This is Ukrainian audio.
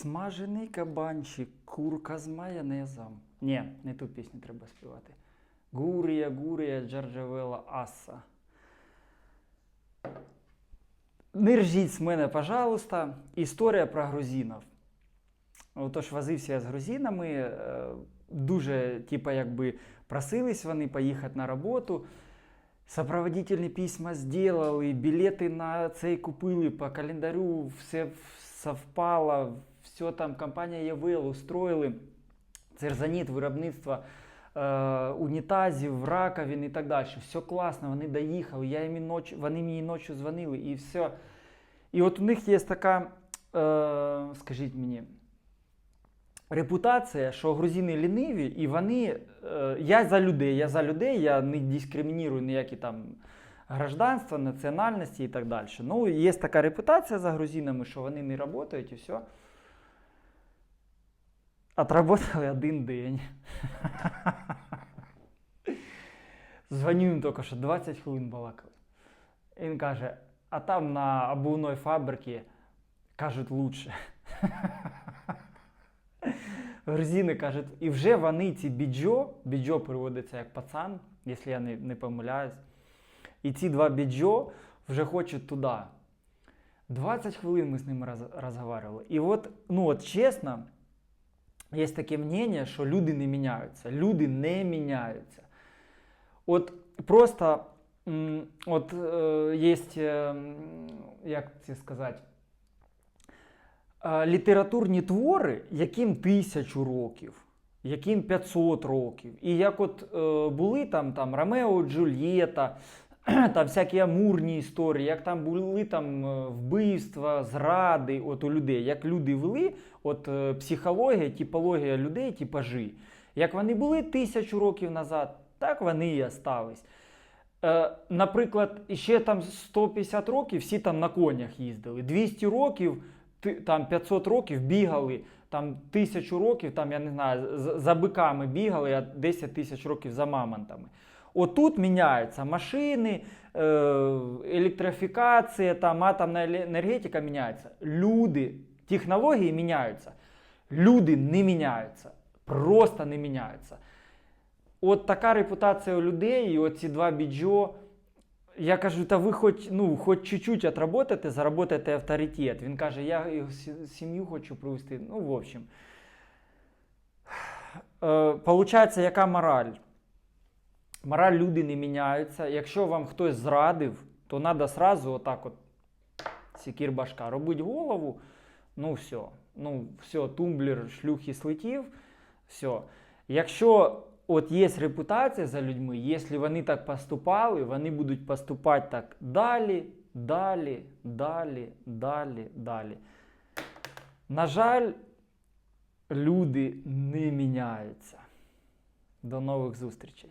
Смажений кабанчик, курка з майонезом. Ні, не ту пісню треба співати. Гурія, гурія, джарджавела аса. Не ржіть з мене, пожалуйста. Історія про грузинів. Отож, возився я з грузинами, е, дуже, типа, якби просились вони поїхати на роботу. Сопроводительні письма зробили, білети на цей купили по календарю, все совпало, все там компанія ЄВЛ устроїли. Церзаніт, виробництво е, унітазів, раковин і так далі. Все класно, вони доїхали. Я їм ноч, вони мені ночі дзвонили і все. І от у них є така, е, скажіть мені, репутація, що грузини ліниві, і вони. Е, я за людей, я за людей, я не дискриміную ніякі там гражданства, національності і так далі. Ну, є така репутація за грузинами, що вони не працюють і все. Отработали один день. Дзвоню їм тільки що 20 хвилин балакали. Він каже, а там на обувної фабриці кажуть лучше. Грузини кажуть, і вже вони ці біджо, біджо переводиться як пацан, якщо я не, не помиляюсь. І ці два біджо вже хочуть туди. 20 хвилин ми з ними роз. І от, ну от чесно, є таке мнення, що люди не міняються. Люди не міняються. От просто от є, е, як це сказати, е, літературні твори, яким тисячу років, яким 500 років. І як от були там, там Ромео, Джульєта, там всякі амурні історії, як там були там е, вбивства, зради от у людей, як люди вели, от е, психологія, типологія людей, типажі. Як вони були тисячу років назад, так вони і остались. Е, наприклад, ще там 150 років всі там на конях їздили, 200 років, там 500 років бігали, там тисячу років, там я не знаю, за биками бігали, а 10 тисяч років за мамонтами. Отут міняються машини, електрифікація, там атомна енергетика міняється. Люди, технології міняються. Люди не міняються. Просто не міняються. От така репутація у людей, і оці два біджо. Я кажу, та ви хоч, ну, хоч чуть-чуть отработаєте, заработаєте авторитет. Він каже, я сім'ю хочу привести. Ну, в общем. Е, Получається, яка мораль? Мораль люди не міняються. Якщо вам хтось зрадив, то треба сразу отак от сікір башка. Робить голову, ну все. Ну, все, тумблер шлюхи слетів, все. Якщо от є репутація за людьми, якщо вони так поступали, вони будуть поступати так далі, далі, далі, далі, далі. На жаль, люди не міняються. До нових зустрічей.